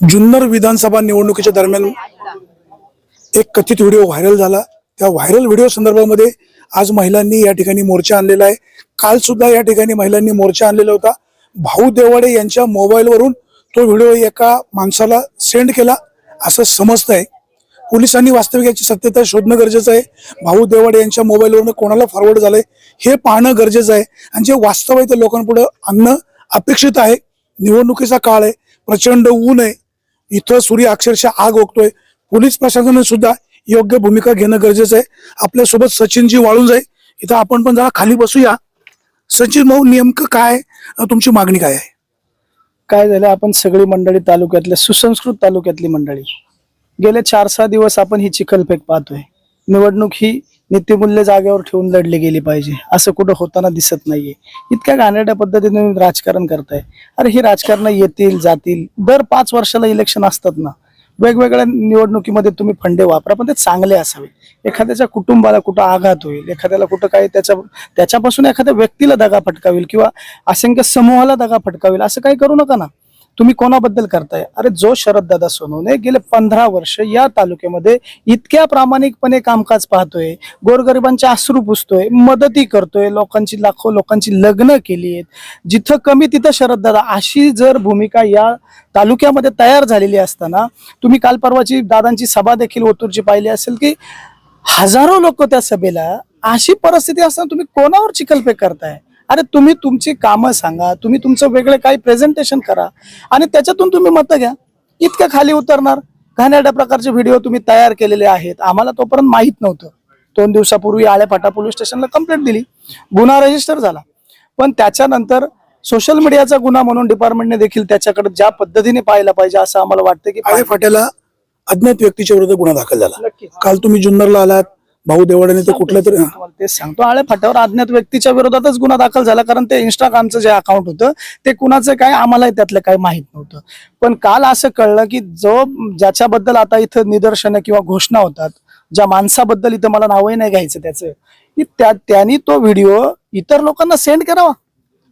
जुन्नर विधानसभा निवडणुकीच्या दरम्यान एक कथित व्हिडिओ व्हायरल झाला. त्या व्हायरल व्हिडिओ संदर्भामध्ये आज महिलांनी या ठिकाणी मोर्चा आणलेला आहे. काल सुद्धा या ठिकाणी महिलांनी मोर्चा आणलेला होता. भाऊ देवाडे यांच्या मोबाईलवरून तो व्हिडिओ एका माणसाला सेंड केला असं समजतंय. आहे पोलिसांनी वास्तविक याची सत्यता शोधणं गरजेचं आहे. भाऊ देवाडे यांच्या मोबाईलवरून कोणाला फॉरवर्ड झालंय हे पाहणं गरजेचं आहे. आणि जे वास्तव आहे ते लोकांपुढे आणणं अपेक्षित आहे. निवडणुकीचा काळ आहे. प्रचंड ऊन आहे. इथं सूर्य अक्षरशः आग ओकतोय. पोलीस प्रशासनाने सुद्धा योग्य भूमिका घेणं गरजेचं आहे. आपल्यासोबत सचिनजी वाळून जाईल इथं आपण पण जरा खाली बसूया. सचिन भाऊ नेमकं काय तुमची मागणी काय आहे? काय झालं? आपण सगळी मंडळी तालुक्यातल्या सुसंस्कृत तालुक्यातली मंडळी. गेले चार सहा दिवस आपण ही चिखलफेक पाहतोय. निवडणूक ही नीतिमूल्य जागेवर ठेवून लढली गेली पाहिजे. असं कुठं होताना दिसत नाहीये. इतक्या घाणेरड्या पद्धतीने तुम्ही राजकारण करताय. अरे ही राजकारण येतील जातील. दर पाच वर्षाला इलेक्शन असतात ना. वेगवेगळ्या निवडणुकीमध्ये तुम्ही फंडे वापरा पण ते चांगले असावे एखाद्याच्या कुटुंबाला कुठं आघात होईल एखाद्याला कुठं काही त्याच्या त्याच्यापासून एखाद्या व्यक्तीला दगा फटकावेल किंवा असंख्य समूहाला दगा फटकावेल असं काही करू नका ना. तुम्ही कोणाबद्दल करताय? अरे जो शरददादा सोनवणे गेले पंधरा वर्ष या तालुक्यामध्ये इतक्या प्रामाणिकपणे कामकाज पाहतोय गोरगरिबांचे आश्रू पुसतोय मदती करतोय लोकांची लाखो लोकांची लग्न केली आहेत. जिथं कमी तिथं शरददादा. अशी जर भूमिका या तालुक्यामध्ये तयार झालेली असताना तुम्ही काल परवाची दादांची सभा देखील ओतूरची पाहिली असेल की हजारो लोक त्या सभेला अशी परिस्थिती असताना तुम्ही कोणावर चिखलफेक करताय? अरे तुम्ही तुमची कामं सांगा तुम्ही तुमचं वेगळे काही प्रेझेंटेशन करा. आणि त्याच्यातून तुम्ही मतं घ्या. इतक्या खाली उतरणार. घाणेरड्या प्रकारचे व्हिडिओ तुम्ही तयार केलेले आहेत. आम्हाला तोपर्यंत माहीत नव्हतं. दोन दिवसापूर्वी आळेफाटा पोलीस स्टेशनला कंप्लेंट दिली. गुन्हा रजिस्टर झाला. पण त्याच्यानंतर सोशल मीडियाचा गुन्हा म्हणून डिपार्टमेंटने देखील त्याच्याकडे ज्या पद्धतीने पाहायला पाहिजे असं आम्हाला वाटतं की आळे फाट्याला अज्ञात व्यक्तीच्या विरुद्ध गुन्हा दाखल झाला. काल तुम्ही जुन्नरला आलात. भाऊ देवाड्याने ते कुठल्या तरी तेच सांगतो. आळे फाट्यावर अज्ञात व्यक्तीच्या विरोधातच गुन्हा दाखल झाला. कारण ते इंस्टाग्रामचं जे अकाउंट होतं ते कुणाचं काय आम्हालाही त्यातलं काही माहीत नव्हतं. पण काल असं कळलं की जो ज्याच्याबद्दल आता इथं निदर्शनं किंवा घोषणा होतात ज्या माणसाबद्दल इथं मला नावही नाही घ्यायचं त्याचं की त्या त्यांनी तो व्हिडिओ इतर लोकांना सेंड करावा.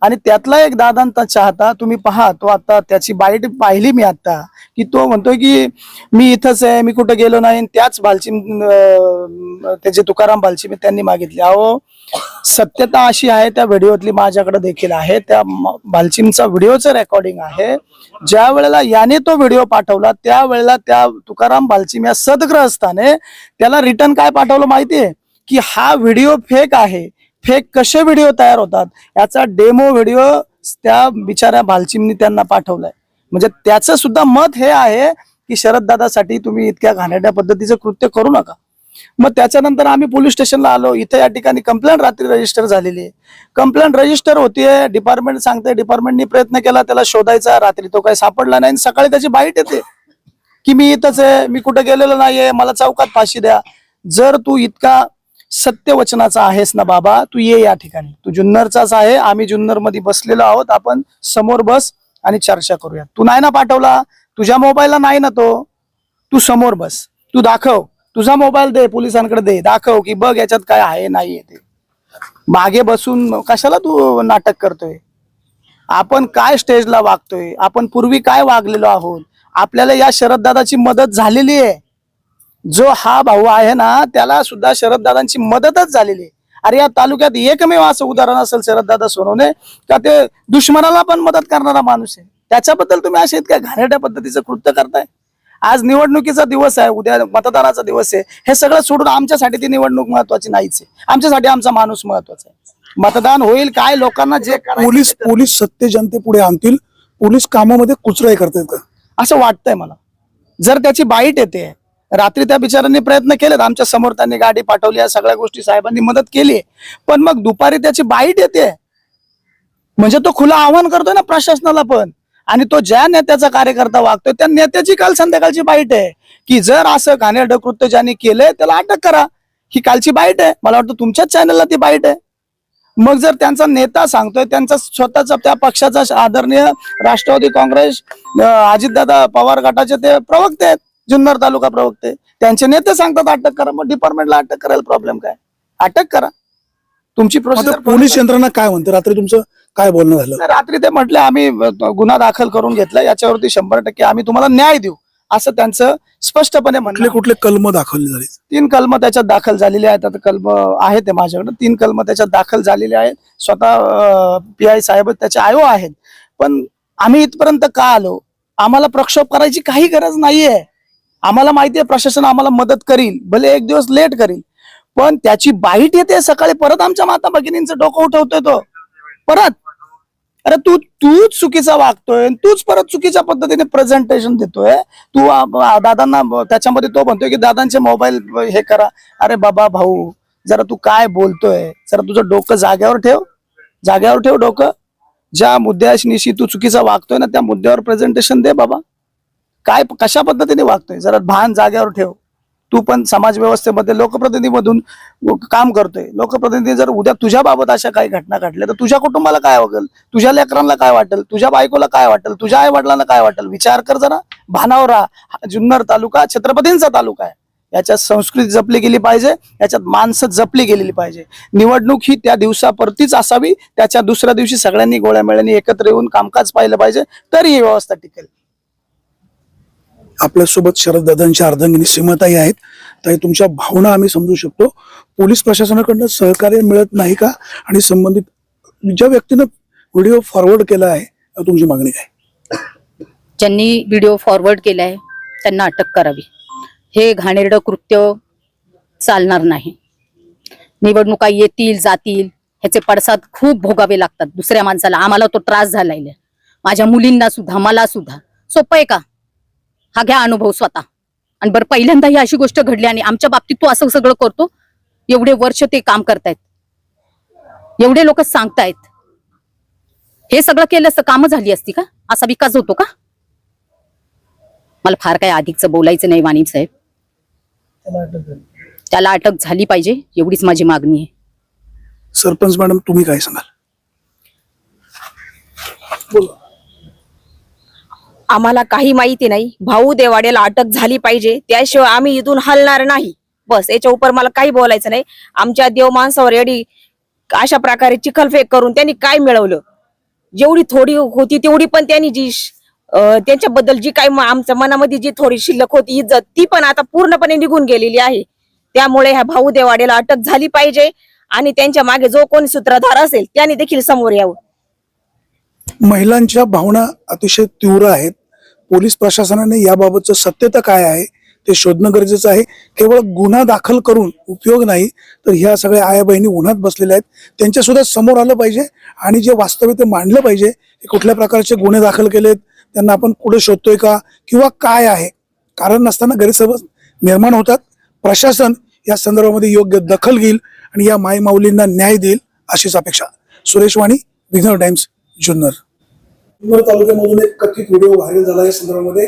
आणि त्यातला एक दादांचा चाहता तुम्ही पहा तो आता त्याची बाईट पाहिली मी आता की तो म्हणतोय की मी इथंच आहे मी कुठं गेलो नाही त्याच बालचिम त्याचे तुकाराम बालचिम त्यांनी मागितले. अहो सत्यता अशी आहे त्या व्हिडिओतली माझ्याकडे देखील आहे त्या बालचिमचा व्हिडिओचं रेकॉर्डिंग आहे. ज्या वेळेला याने तो व्हिडिओ पाठवला त्यावेळेला त्या तुकाराम बालचिम या सदग्रहस्थाने त्याला रिटर्न काय पाठवलं माहितीये? की हा व्हिडिओ फेक आहे. फेक कसे व्हिडिओ तयार होतात याचा डेमो व्हिडिओ त्या बिचाऱ्या भालचिमनी त्यांना पाठवलाय. म्हणजे त्याचं सुद्धा मत हे आहे की शरददादासाठी तुम्ही इतक्या घाणेरड्या पद्धतीचं कृत्य करू नका. मग त्याच्यानंतर आम्ही पोलीस स्टेशनला आलो. इथे या ठिकाणी कंप्लेंट रात्री रजिस्टर झालेली आहे. कंप्लेंट रजिस्टर होतीये. डिपार्टमेंट सांगते डिपार्टमेंटनी प्रयत्न केला. त्याला शोधायचा. रात्री तो काही सापडला नाही आणि सकाळी त्याची बाईट येते. की मी इथंच आहे. मी कुठं गेलेलो नाहीये. मला चौकात फाशी द्या. जर तू इतका सत्य वचनाचा आहेस ना बाबा तू ये या ठिकाणी. तू जुन्नरचाच आहे आम्ही जुन्नरमध्ये बसलेलो आहोत आपण समोर बस आणि चर्चा करूया. तू नाही ना पाठवला? तुझ्या मोबाईलला नाही ना तो? तू समोर बस. तू दाखव. तुझा मोबाईल दे पोलिसांकडे दे. दाखव की बघ याच्यात काय आहे नाही ते. मागे बसून कशाला तू नाटक करतोय? आपण काय स्टेजला वागतोय? आपण पूर्वी काय वागलेलो आहोत? आपल्याला या शरददादाची मदत झालेली आहे. जो हा भाऊ आहे ना त्याला सुद्धा शरददादांची मदतच झालेली आहे. अरे या तालुक्यात एकमेव असं उदाहरण असेल शरददादा सोनवणे का ते दुश्मनाला पण मदत करणारा माणूस आहे. त्याच्याबद्दल तुम्ही असे इतक्या घाणेरड्या पद्धतीचं कृत्य करताय? आज निवडणुकीचा दिवस आहे उद्या मतदानाचा दिवस आहे. हे सगळं सोडून आमच्यासाठी ती निवडणूक महत्वाची नाहीच आहे. आमच्यासाठी आमचा माणूस महत्त्वाचा आहे. मतदान होईल काय लोकांना जे पोलीस पोलीस सत्य जनतेपुढे आणतील. पोलीस कामामध्ये कुचराई करतात का? असं वाटतंय मला. जर त्याची बाईट येते रात्री त्या बिचारांनी प्रयत्न केलेत. आमच्यासमोर त्यांनी गाडी पाठवली या सगळ्या गोष्टी साहेबांनी मदत केली पण मग दुपारी त्याची बाईट येते. म्हणजे तो खुला आव्हान करतोय ना प्रशासनाला पण. आणि तो ज्या नेत्याचा कार्यकर्ता वागतोय त्या नेत्याची काल संध्याकाळची बाईट आहे. की जर असं घाणेरडं कृत्य ज्यांनी केलंय त्याला अटक करा. ही कालची बाईट आहे. मला वाटतं तुमच्याच चॅनलला ती बाईट आहे. मग जर त्यांचा नेता सांगतोय त्यांचा स्वतःचा त्या पक्षाचा आदरणीय राष्ट्रवादी काँग्रेस अजितदादा पवार गटाचे ते प्रवक्ते आहेत. जुन्नर तालुका प्रवक्ते. त्यांचे नेते सांगतात अटक करा. मग डिपार्टमेंटला अटक करायला प्रॉब्लेम काय? अटक करा. तुमची प्रोसिजर पोलीस यंत्रणा काय म्हणते? रात्री तुमचं काय बोलणं झालं? रात्री ते म्हटले आम्ही गुन्हा दाखल करून घेतला याच्यावरती शंभर टक्के आम्ही तुम्हाला न्याय देऊ. असं त्यांचं स्पष्टपणे म्हणलं कुठले कलम दाखवले झाले? तीन कलम त्याच्यात दाखल झालेले आहेत. आता कलम आहेत ते माझ्याकडे. तीन कलम त्याच्यात दाखल झालेले आहेत. स्वतः पी आय साहेब त्याचे आयो आहेत. पण आम्ही इथपर्यंत का आलो? आम्हाला प्रक्षोभ करायची काही गरज नाहीये. आम्हाला माहिती आहे प्रशासन आम्हाला मदत करील भले एक दिवस लेट करील पण त्याची बाईट येते सकाळी परत आमच्या माता भगिनींचं डोकं उठवतोय तो. परत. अरे तू तूच चुकीचा वागतोय तूच परत चुकीच्या पद्धतीने प्रेझेंटेशन देतोय. तू दादांना त्याच्यामध्ये तो म्हणतोय की दादांचे मोबाईल हे करा. अरे बाबा भाऊ जरा तू काय बोलतोय? जरा तुझं डोकं जाग्यावर ठेव. जाग्यावर ठेव डोकं. ज्या मुद्द्याशी तू चुकीचा वागतोय ना त्या मुद्द्यावर प्रेझेंटेशन दे बाबा. काय कशा पद्धतीने वागतोय? जरा भान जाग्यावर ठेव. तू पण समाज व्यवस्थेमध्ये लोकप्रतिनिधीमधून काम करतोय. लोकप्रतिनिधी जर उद्या तुझ्या बाबत अशा काही घटना घडल्या तर तुझ्या कुटुंबाला काय वाटेल तुझ्या लेकरांना काय वाटेल? तुझ्या बायकोला काय वाटेल? तुझ्या आई वडिलांना काय वाटेल? विचार कर जरा. भानावर राहा. जुन्नर तालुका छत्रपतींचा तालुका आहे. याच्यात संस्कृती जपली गेली पाहिजे. याच्यात माणसं जपली गेलेली पाहिजे. निवडणूक ही त्या दिवसापरतीच असावी. त्याच्या दुसऱ्या दिवशी सगळ्यांनी गोळ्या मेळ्यांनी एकत्र येऊन कामकाज पाहिलं पाहिजे. तरी ही व्यवस्था टिकेल. आपल्यासोबत शरददादांच्या अर्धांगिनी सीमाताई आहेत. ताई तुमच्या भावना आम्ही समजू शकतो. पोलीस प्रशासनाकडनं सहकार्य मिळत नाही का? आणि संबंधित ज्या व्यक्तीनं व्हिडिओ फॉरवर्ड केला आहे तुमची मागणी काय? ज्यांनी व्हिडिओ फॉरवर्ड केलाय त्यांना अटक करावी. हे घाणेरडं कृत्य चालणार नाही. निवडणुका येतील जातील ह्याचे पडसाद खूप भोगावे लागतात दुसऱ्या माणसाला. आम्हाला तो त्रास झालाय. माझ्या मुलींना सुद्धा मला सुद्धा. सोपं आहे का? हा घ्या अनुभव स्वतः. आणि बरं पहिल्यांदा ही अशी गोष्ट घडली आणि आमच्या बाबतीत तू असं सगळं करतो एवढे वर्ष ते काम करतायत. एवढे लोक सांगतायत. हे सगळं केलं असतं कामं झाली असती का? असा विकास होतो का? मला फार काय अधिकचं बोलायचं नाही वाणी साहेब. त्याला अटक झाली पाहिजे एवढीच माझी मागणी आहे. सरपंच मॅडम तुम्ही काय सांगाल? बोला. आम्हाला काही माहिती नाही. भाऊ देवाडेला अटक झाली पाहिजे. त्याशिवाय आम्ही इथून हलणार नाही. बस याच्या उपर मला काही बोलायचं नाही. आमच्या देव माणसावर एडी अशा प्रकारे चिखलफेक करून त्यांनी काय मिळवलं? जेवढी थोडी होती तेवढी पण त्यांनी जी त्यांच्याबद्दल जी काही आमच्या मनामध्ये जी थोडी शिल्लक होती इज्जत ती पण आता पूर्णपणे निघून गेलेली आहे. त्यामुळे ह्या भाऊ देवाडेला अटक झाली पाहिजे आणि त्यांच्या मागे जो कोणी सूत्रधार असेल त्यांनी देखील समोर यावं. महिलांच्या भावना अतिशय तीव्र आहेत. पोलीस प्रशासनाने याबाबतचं सत्यता काय आहे ते शोधणं गरजेचं आहे. केवळ गुन्हा दाखल करून उपयोग नाही तर ह्या सगळ्या आया बहिणी उन्हात बसलेल्या आहेत. त्यांच्यासुद्धा समोर आलं पाहिजे आणि जे वास्तव्य ते मांडलं पाहिजे की कुठल्या प्रकारचे गुन्हे दाखल केलेत त्यांना आपण पुढे शोधतोय का किंवा काय आहे? कारण नसताना गैरसमज निर्माण होतात. प्रशासन या संदर्भामध्ये योग्य दखल घेईल आणि या मायमाऊलींना न्याय देईल अशीच अपेक्षा. सुरेश वाणी विघ्नर टाइम्स जुन्नर. जुन्नर तालुक्यामधून एक कथित व्हिडिओ व्हायरल झाला या संदर्भामध्ये.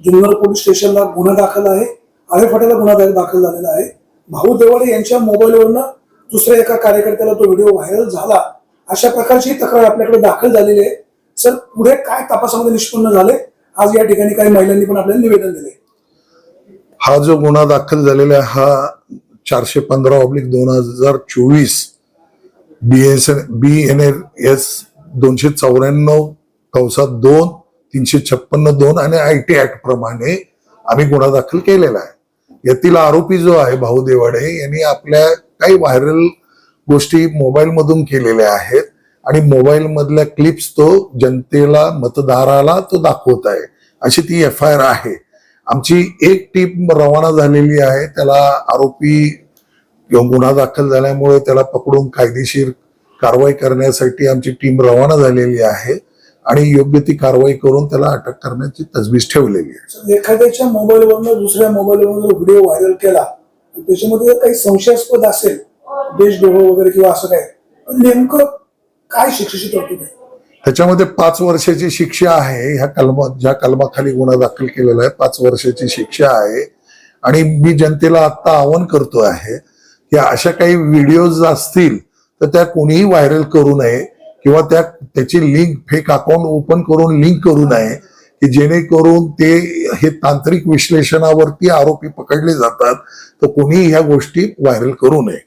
जुन्नर पोलीस स्टेशनला गुन्हा दाखल आहे. आळेफाट्याला गुन्हा दाखल झालेला आहे. भाऊ देवाडे यांच्या मोबाईलवरनं दुसऱ्या एका कार्यकर्त्याला तो व्हिडिओ व्हायरल झाला. अशा प्रकारची तक्रार आपल्याकडे दाखल झालेली आहे. सर पुढे काय तपासामध्ये निष्पन्न झाले आज या ठिकाणी काही महिलांनी पण आपल्याला निवेदन दिले हा जो गुन्हा दाखल झालेला आहे हा चारशे पंधरा ऑब्लिक दोन हजार चोवीस B S B N L S दोनशे चौऱ्याण्णव कंसात दोन तीनशे छप्पन्न दोन आणि आय टी ऍक्ट प्रमाणे आम्ही गुन्हा दाखल केलेला आहे. यातील आरोपी जो आहे भाऊ देवाडे यांनी आपल्या काही व्हायरल गोष्टी मोबाईल मधून केलेल्या आहेत आणि मोबाईल मधल्या क्लिप्स तो जनतेला मतदाराला तो दाखवत आहे. अशी ती एफ आय आर आहे. आमची एक टीम रवाना झालेली आहे. त्याला आरोपी किंवा गुन्हा दाखल झाल्यामुळे त्याला पकडून कायदेशीर कारवाई करण्यासाठी आमची टीम रवाना झालेली आहे. आणि योग्य ती कारवाई करून त्याला अटक करण्याची तजवीज ठेवलेली आहे. एखाद्याच्या मोबाईलवरनं दुसऱ्या मोबाईलवरून जर व्हिडिओ व्हायरल केला त्याच्यामध्ये जर काही संशयास्पद असेल देशद्रोह वगैरे किंवा असं काय नेमकं काय शिक्षेची तरतूद आहे? त्याच्यामध्ये पाच वर्षाची शिक्षा आहे. ह्या कलमा ज्या कलमाखाली गुन्हा दाखल केलेला आहे पाच वर्षाची शिक्षा आहे. आणि मी जनतेला आता आवाहन करतो आहे की अशा काही व्हिडिओज असतील तर त्या कोणीही व्हायरल करू नये. किंवा त्या त्याची लिंक फेक अकाउंट ओपन करून लिंक करू नये की जेणेकरून ते हे तांत्रिक विश्लेषणावरती आरोपी पकडले जातात तर कोणीही ह्या गोष्टी व्हायरल करू नये.